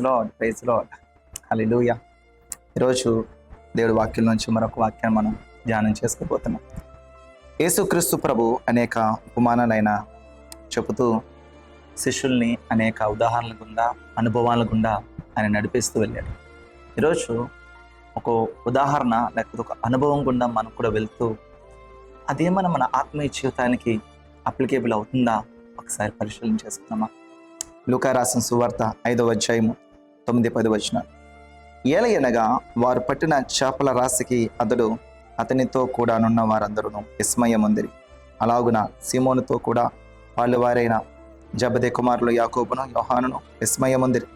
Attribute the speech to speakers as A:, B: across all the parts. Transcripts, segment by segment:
A: Lord praise lord హల్లెలూయ ఈరోజు దేవుడి వాక్యం నుంచి మరొక వాక్యాన్ని మనం ధ్యానం చేసుకోబోతున్నాం. యేసుక్రీస్తు ప్రభు అనేక ఉపమానాలైన చెబుతూ శిష్యుల్ని అనేక ఉదాహరణల గుండా అనుభవాల గుండా ఆయన నడిపిస్తూ వెళ్ళాడు. ఈరోజు ఒక ఉదాహరణ లేకపోతే ఒక అనుభవం గుండా మనం కూడా వెళ్తూ అదేమైనా మన ఆత్మీయ జీవితానికి అప్లికేబుల్ అవుతుందా? ఒకసారి పరిశీలన చేసుకుందామా? లూకా రాసిన సువార్త ఐదవ అధ్యాయము తొమ్మిది పది వచ్చిన. ఏలయనగా వారు పట్టిన చేపల రాశికి అతడు అతనితో కూడా నున్న వారందరూ విస్మయముందిరి అలాగున సీమోనుతో కూడా వాళ్ళు వారైన జబదే కుమారులు యాకోబును యోహానును విస్మయముందిరి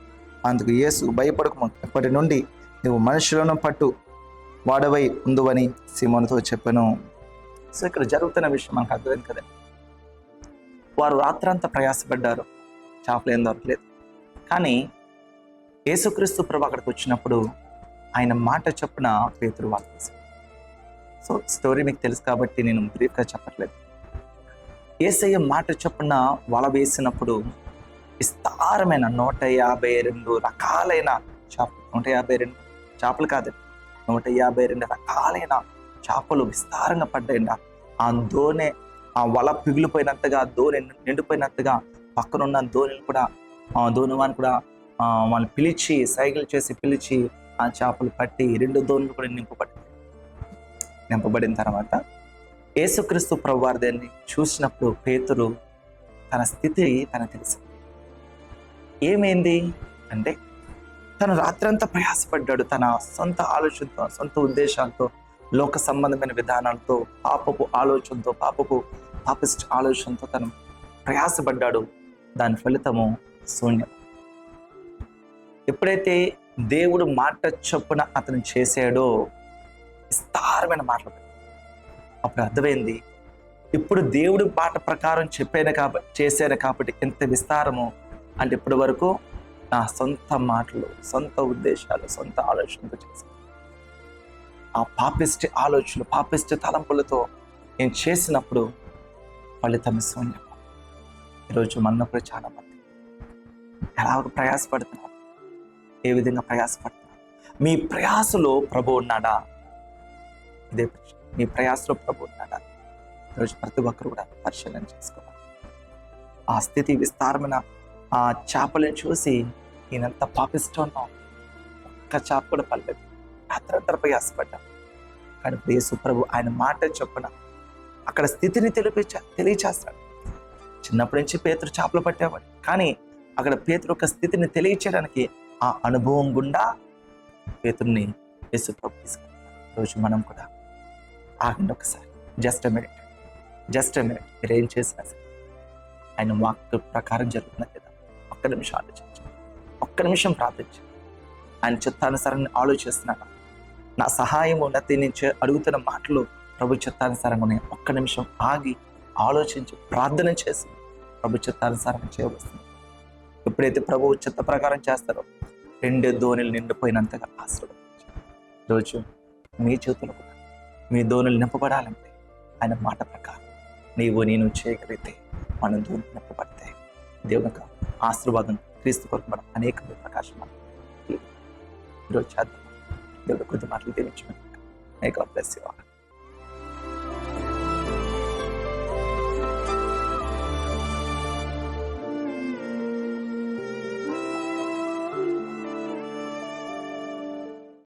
A: అందుకు యేసు భయపడకము ఇప్పటి నుండి నువ్వు మనుషులను పట్టు వాడవై ఉందువని సీమోనుతో చెప్పాను. సో ఇక్కడ జరుగుతున్న విషయం మనకు అర్థమైంది కదా. వారు రాత్రంతా ప్రయాసపడ్డారు. చేపలు ఏం దొరకలేదు. కానీ యేసుక్రీస్తు ప్రభు అక్కడికి వచ్చినప్పుడు ఆయన మాట చొప్పున పేతురు వాళ్ళు సో స్టోరీ మీకు తెలుసు కాబట్టి నేను బ్రీఫ్గా చెప్పట్లేదు. ఏసయ్య మాట చొప్పున వల వేసినప్పుడు విస్తారమైన నూట యాభై రెండు రకాలైన చేపలు నూట యాభై రెండు చేపలు కాదు నూట యాభై రెండు రకాలైన చేపలు విస్తారంగా పడ్డాయండి ఆ దోనె ఆ వల పిగిలిపోయినంతగా దోనె నిండిపోయినంతగా పక్కనున్న దోణిని కూడా ఆ దోణివాన్ని కూడా వాళ్ళు పిలిచి సైకిల్ చేసి పిలిచి ఆ చేపలు పట్టి రెండు దోణులు కూడా నింపబడింది నింపబడిన తర్వాత యేసుక్రీస్తు ప్రభు దాన్ని చూసినప్పుడు పేతురు తన స్థితి తన తెలుసు. ఏమైంది అంటే తను రాత్రంతా ప్రయాసపడ్డాడు. తన సొంత ఆలోచనతో సొంత ఉద్దేశాలతో లోక సంబంధమైన విధానాలతో పాపపు ఆలోచనతో పాపపు పాపిస్ట్ ఆలోచనతో తను ప్రయాసపడ్డాడు. దాని ఫలితము శూన్యం. ఎప్పుడైతే దేవుడు మాట చొప్పున అతను చేశాడో విస్తారమైన మాటలు అప్పుడు అర్థమైంది ఇప్పుడు దేవుడి మాట ప్రకారం చెప్పాను కాబట్టి చేశాను కాబట్టి ఎంత విస్తారము అంటే ఇప్పటి వరకు నా సొంత మాటలు సొంత ఉద్దేశాలు సొంత ఆలోచనతో చేశాను. ఆ పాపిస్ట్ ఆలోచనలు పాపిస్ట్ తలంపులతో నేను చేసినప్పుడు ఫలితం శూన్యం ఈరోజు మన కూడా చాలా మంది. ఎలా ప్రయాసపడుతున్నారు? ఏ విధంగా ప్రయాసపడుతున్నారు మీ ప్రయాసలో ప్రభు ఉన్నాడా? ఇదే ప్రశ్న. మీ ప్రయాసలో ప్రభు ఉన్నాడా? ఈరోజు ప్రతి ఒక్కరు కూడా పరిశీలన చేసుకోవాలి. ఆ స్థితి విస్తారమైన ఆ చేపలను చూసి ఈయనంత పాపిస్తున్నాం ఒక్క చేప కూడా పడలేదు రాత్రంతా ప్రయాసపడ్డా. కానీ ఇప్పుడు ప్రభు ఆయన మాట చొప్పున అక్కడ స్థితిని తెలిపించా తెలియచేస్తాడు. చిన్నప్పటి నుంచి పేతురు చేపలు పట్టేవాడు. కానీ అక్కడ పేతురు యొక్క స్థితిని తెలియచేయడానికి ఆ అనుభవం గుండా పేతుర్ని యేసు రోజు మనం కూడా ఆగండి ఒకసారి. Just minute. Just minute. మీరు ఏం చేసినా సరే. ఆయన వాక్ ప్రకారం జరుగుతున్నది కదా. ఒక్క నిమిషం ఆలోచించండి. ఒక్క నిమిషం ప్రార్థించండి. ఆయన చిత్తానుసారాన్ని ఆలోచిస్తున్నాను నా సహాయం ఉన్నతి నుంచి అడుగుతున్న మాటలు ప్రభు చిత్తానుసారంగా ఉన్నాయి. ఒక్క నిమిషం ఆగి ఆలోచించి ప్రార్థన చేసి ప్రభు చిత్తానుసారంగా చేయవస్తుంది ఎప్పుడైతే ప్రభు చిత్త ప్రకారం చేస్తారో రెండు ధోనిలు నిండిపోయినంతగా ఆశీర్వదించారు రోజు మీ చేతులు కూడా మీ ధోనులు నింపబడాలంటే ఆయన మాట ప్రకారం నీవు నేను చేయగలిగితే మన ధోని నింపబడతాయి దేవుని యొక్క ఆశీర్వాదం క్రీస్తు కొరకు మనం అనేక ప్రకాశం ఈరోజు చేద్దాం. దేవుడు కొద్ది మాటలు తెలియచ్చు అనేక బ్లెస్